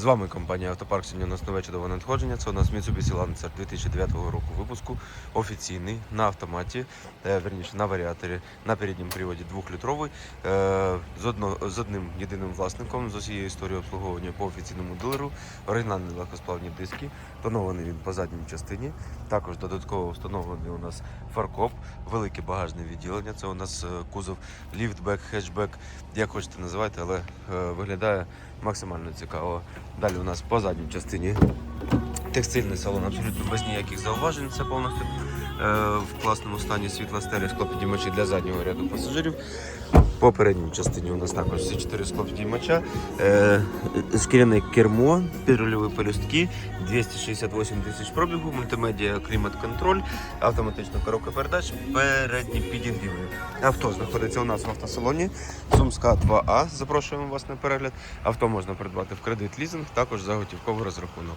З вами компанія Автопарк. Сьогодні у нас нове чудове надходження. Це у нас Mitsubishi Lancer 2009 року випуску. Офіційний на автоматі, е, верніше на варіаторі, на передньому приводі 2-літровий. е, З, одно, з одним єдиним власником, з усією історією обслуговування по офіційному дилеру. Оригінальні легкосплавні диски. Тонований він по задній частині. Також додатково встановлений у нас фаркоп, велике багажне відділення. Це у нас е, кузов ліфтбек, хетчбек, як хочете називайте, але виглядає максимально цікаво. Далі у нас по задній частині текстильний салон абсолютно без ніяких зауважень. Це повністю в класному стані світла стелі склопідіймачі для заднього ряду пасажирів. По передній частині у нас також всі чотири склопідіймача, е, шкіряне кермо, підрульові пелюстки, 268 тисяч пробігу, мультимедіа, клімат-контроль, автоматична коробка передач, передні підігріви. Авто знаходиться у нас в автосалоні. Сумська 2А. Запрошуємо вас на перегляд. Авто можна придбати в кредит лізинг, також за готівковий розрахунок.